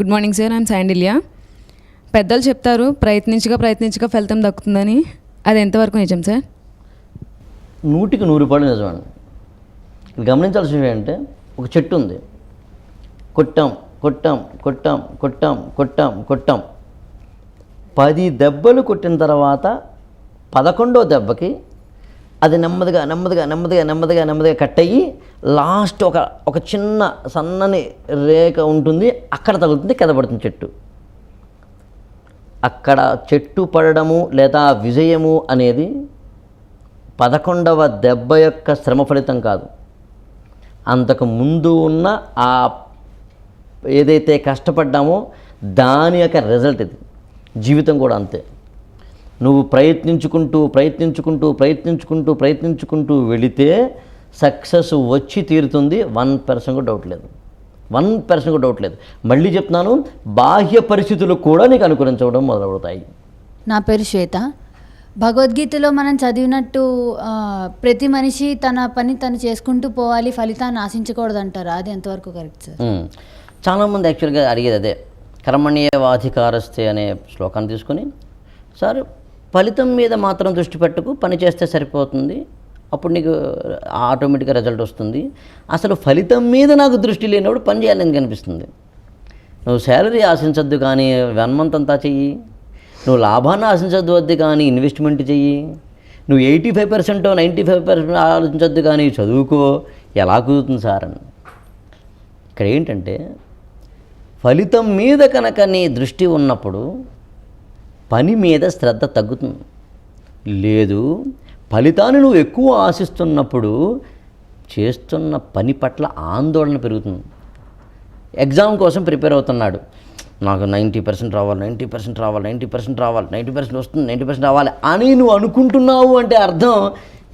Good morning sir I'm Shandilya పెద్దలు చెప్తారు ప్రయత్నించగా ప్రయత్నించగా ఫలితం దక్కుతుందని. అది ఎంతవరకు నిజం సార్ నూటికి నూరు రూపాయలు నిజమండి ఇక్కడ గమనించాల్సిన ఏంటంటే ఒక చెట్టు ఉంది. కొట్టాం కొట్టాం కొట్టాం కొట్టాం కొట్టాం కొట్టాం. పది దెబ్బలు కొట్టిన తర్వాత పదకొండో దెబ్బకి అది నెమ్మదిగా నెమ్మదిగా నెమ్మదిగా నెమ్మదిగా నెమ్మదిగా కట్ అయ్యి లాస్ట్ ఒక ఒక చిన్న సన్నని రేఖ ఉంటుంది అక్కడ తగులుతుంది కింద పడుతుంది చెట్టు. అక్కడ చెట్టు పడడము లేదా విజయము అనేది పదకొండవ దెబ్బ యొక్క శ్రమ ఫలితం కాదు. అంతకు ముందు ఉన్న ఆ ఏదైతే కష్టపడ్డామో దాని యొక్క రిజల్ట్ ఇది. జీవితం కూడా అంతే. నువ్వు ప్రయత్నించుకుంటూ ప్రయత్నించుకుంటూ ప్రయత్నించుకుంటూ ప్రయత్నించుకుంటూ వెళితే సక్సెస్ వచ్చి తీరుతుంది వన్ పర్సెంట్ డౌట్ లేదు. వన్ పర్సెంట్ డౌట్ లేదు. మళ్ళీ చెప్తున్నాను బాహ్య పరిస్థితులు కూడా నీకు అనుకరించడం మొదలవుతాయి నా పేరు శ్వేత. భగవద్గీతలో మనం చదివినట్టు ప్రతి మనిషి తన పని తను చేసుకుంటూ పోవాలి ఫలితాన్ని ఆశించకూడదు అంటారు అది ఎంతవరకు కరెక్ట్ సార్. చాలామంది యాక్చువల్గా అడిగేది అదే. కర్మణ్యేవాధికారస్తే అనే శ్లోకాన్ని తీసుకొని సార్ ఫలితం మీద మాత్రం దృష్టి పెట్టకు పని చేస్తే సరిపోతుంది అప్పుడు నీకు ఆటోమేటిక్గా రిజల్ట్ వస్తుంది. అసలు ఫలితం మీద నాకు దృష్టి లేనప్పుడు పని చేయాలని కనిపిస్తుంది. నువ్వు శాలరీ ఆశించద్దు కానీ వన్ మంత్ అంతా చెయ్యి. నువ్వు లాభాన్ని ఆశించద్దు వద్దు కానీ ఇన్వెస్ట్మెంట్ చెయ్యి. నువ్వు eighty five percent ninety five percent ఆలోచించద్దు కానీ చదువుకో. ఎలా కుదురుతుంది సార్ అని. ఇక్కడ ఏంటంటే ఫలితం మీద కనుక నీ దృష్టి ఉన్నప్పుడు పని మీద శ్రద్ధ తగ్గుతుంది. లేదు ఫలితాన్ని నువ్వు ఎక్కువ ఆశిస్తున్నప్పుడు చేస్తున్న పని పట్ల ఆందోళన పెరుగుతుంది. ఎగ్జామ్ కోసం ప్రిపేర్ అవుతున్నాడు. నాకు నైంటీ పర్సెంట్ రావాలి నైంటీ పర్సెంట్ రావాలి నైంటీ పర్సెంట్ రావాలి నైంటీ పర్సెంట్ వస్తుంది నైంటీ పర్సెంట్ రావాలి అని నువ్వు అనుకుంటున్నావు అంటే అర్థం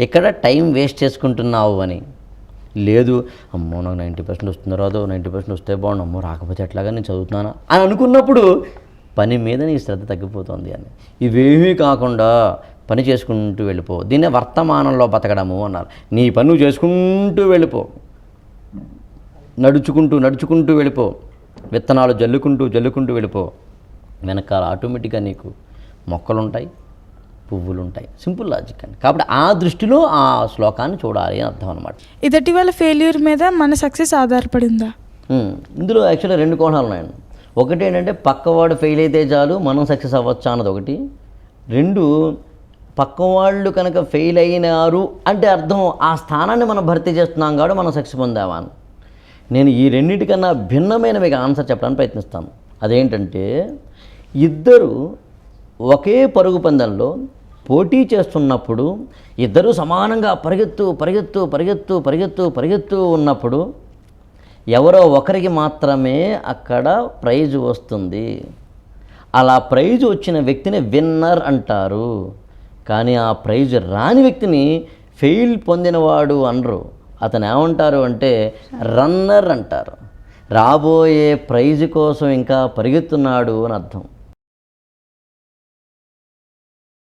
ఇక్కడ టైం వేస్ట్ చేసుకుంటున్నావు అని. లేదు అమ్మో నాకు నైంటీ పర్సెంట్ వస్తుందో రాదో నైంటీ పర్సెంట్ వస్తే బాగుండు అమ్మో రాకపోతే ఎట్లాగా నేను చదువుతున్నాను అని అనుకున్నప్పుడు పని మీద నీ శ్రద్ధ తగ్గిపోతుంది అని. ఇవేమీ కాకుండా పని చేసుకుంటూ వెళ్ళిపో. దీన్నే వర్తమానంలో బతకడము అన్నారు. నీ పని చేసుకుంటూ వెళ్ళిపో. నడుచుకుంటూ నడుచుకుంటూ వెళ్ళిపో. విత్తనాలు జల్లుకుంటూ జల్లుకుంటూ వెళ్ళిపో. వెనకాల ఆటోమేటిక్గా నీకు మొక్కలు ఉంటాయి పువ్వులు ఉంటాయి సింపుల్ లాజిక్ అండి. కాబట్టి ఆ దృష్టిలో ఆ శ్లోకాన్ని చూడాలి అని అర్థం అనమాట ఎదుటి వాళ్ళ ఫెయిల్యూర్ మీద మన సక్సెస్ ఆధారపడి ఉందా ఉమ్, ఇందులో యాక్చువల్గా రెండు కోణాలు ఉన్నాయండి. ఒకటి ఏంటంటే పక్కవాడు ఫెయిల్ అయితే చాలు మనం సక్సెస్ అవ్వచ్చా అన్నది ఒకటి. రెండు పక్కవాళ్ళు కనుక ఫెయిల్ అయినారు అంటే అర్థం ఆ స్థానాన్ని మనం భర్తీ చేస్తున్నాం కాబట్టి మనం సక్సెస్ పొందామా నేను ఈ రెండింటికన్నా భిన్నమైన మీకు ఆన్సర్ చెప్పడానికి ప్రయత్నిస్తాను. అదేంటంటే ఇద్దరు ఒకే పరుగు పందెంలో పోటీ చేస్తున్నప్పుడు ఇద్దరు సమానంగా పరిగెత్తు పరిగెత్తు పరిగెత్తు పరిగెత్తు పరిగెత్తు ఉన్నప్పుడు ఎవరో ఒకరికి మాత్రమే అక్కడ ప్రైజ్ వస్తుంది. అలా ప్రైజ్ వచ్చిన వ్యక్తిని విన్నర్ అంటారు. కానీ ఆ ప్రైజ్ రాని వ్యక్తిని ఫెయిల్ పొందినవాడు అనరు. అతను ఏమంటారు అంటే రన్నర్ అంటారు. రాబోయే ప్రైజ్ కోసం ఇంకా పరిగెత్తున్నాడు అని అర్థం.